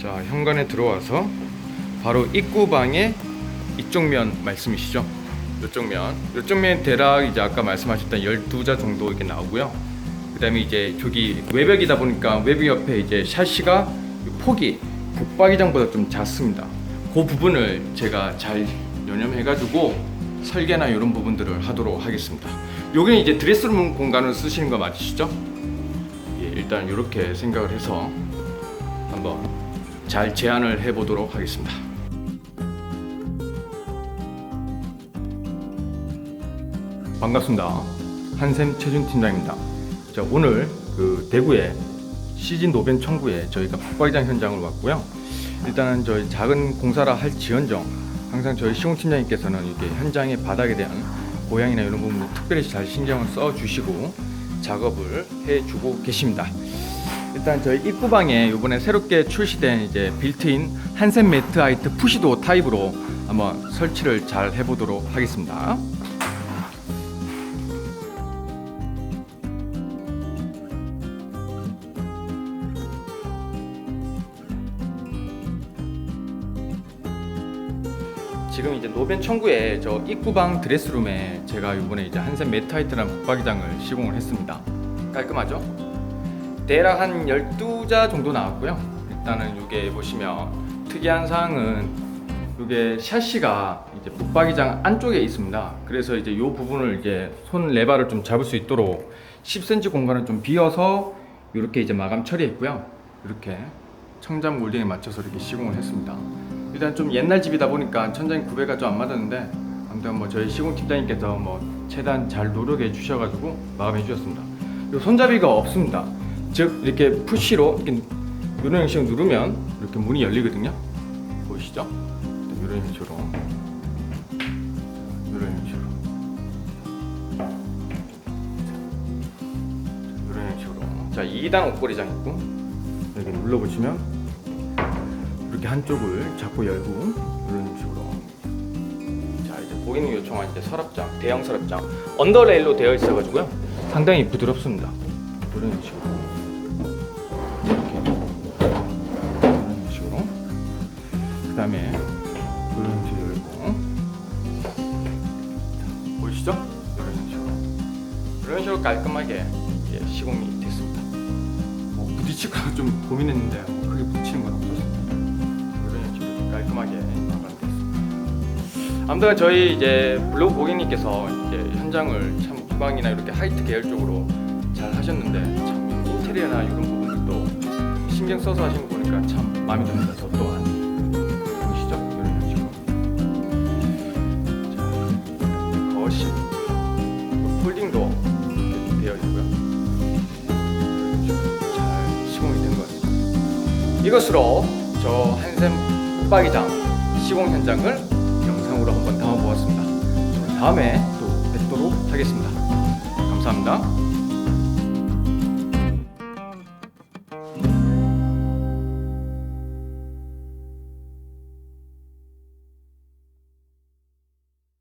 자 현관에 들어와서 바로 입구방의 이쪽 면 말씀이시죠? 이쪽 면 이쪽 면 대략 이제 아까 말씀하셨던 12자 정도 이렇게 나오고요 그 다음에 이제 저기 외벽이다 보니까 외벽 옆에 이제 샤시가 폭이 북박이장보다 좀 작습니다 그 부분을 제가 잘 연염해 가지고 설계나 이런 부분들을 하도록 하겠습니다 여기는 이제 드레스룸 공간을 쓰시는 거 맞으시죠? 예, 일단 이렇게 생각을 해서 한번 잘 제안을 해보도록 하겠습니다. 반갑습니다. 한샘 최준 팀장입니다. 자, 오늘 그 대구의 시진 노변 청구에 저희가 북박이장 현장을 왔고요. 일단은 저희 작은 공사라 할 지연정 항상 저희 시공 팀장님께서는 이렇게 현장의 바닥에 대한 고양이나 이런 부분을 특별히 잘 신경을 써 주시고 작업을 해 주고 계십니다. 일단 저희 입구방에 이번에 새롭게 출시된 이제 빌트인 한센 매트 하이트 푸시도 타입으로 한번 설치를 잘 해보도록 하겠습니다. 지금 이제 노변 청구에 저 입구방 드레스룸에 제가 이번에 이제 한센 매트 하이트라는 붙박이장을 시공을 했습니다. 깔끔하죠? 대략 한 12자 정도 나왔고요. 일단은 이게 보시면 특이한 사항은 이게 샤시가 이제 붙박이장 안쪽에 있습니다. 그래서 이제 이 부분을 이제 손 레바를 좀 잡을 수 있도록 10cm 공간을 좀 비어서 이렇게 이제 마감 처리했고요. 이렇게 청장 몰딩에 맞춰서 이렇게 시공을 했습니다. 일단 좀 옛날 집이다 보니까 천장이 구배가 좀 안 맞았는데 아무튼 뭐 저희 시공 팀장님께서 뭐 최대한 잘 노력해 주셔가지고 마감해 주셨습니다. 이 손잡이가 없습니다. 즉 이렇게 푸시로 이렇게 이런 형식으로 누르면 이렇게 문이 열리거든요. 보이시죠? 이런 형식으로. 자 2단 옷걸이장 있고 여기 눌러보시면 이렇게 한쪽을 잡고 열고 이런 형식으로. 자 이제 고객님 요청한 이제 서랍장 대형 서랍장 언더레일로 되어 있어가지고요. 상당히 부드럽습니다. 이런 형식으로 이런 식으로 깔끔하게 예, 시공이 됐습니다. 뭐 부딪힐까 좀 고민했는데 뭐 크게 부딪히는 건 없었습니다 이런 형식으로 좀 깔끔하게 마감됐습니다. 아무튼 저희 이제 블로그 고객님께서 이제 현장을 참 주방이나 이렇게 하이트 계열 쪽으로 잘 하셨는데 참 인테리어나 이런 부분들도 신경 써서 하신 거 보니까 참 마음에 듭니다. 저 또한 이것으로 저 한샘 붙박이장 시공 현장을 영상으로 한번 담아보았습니다. 다음에 또 뵙도록 하겠습니다. 감사합니다.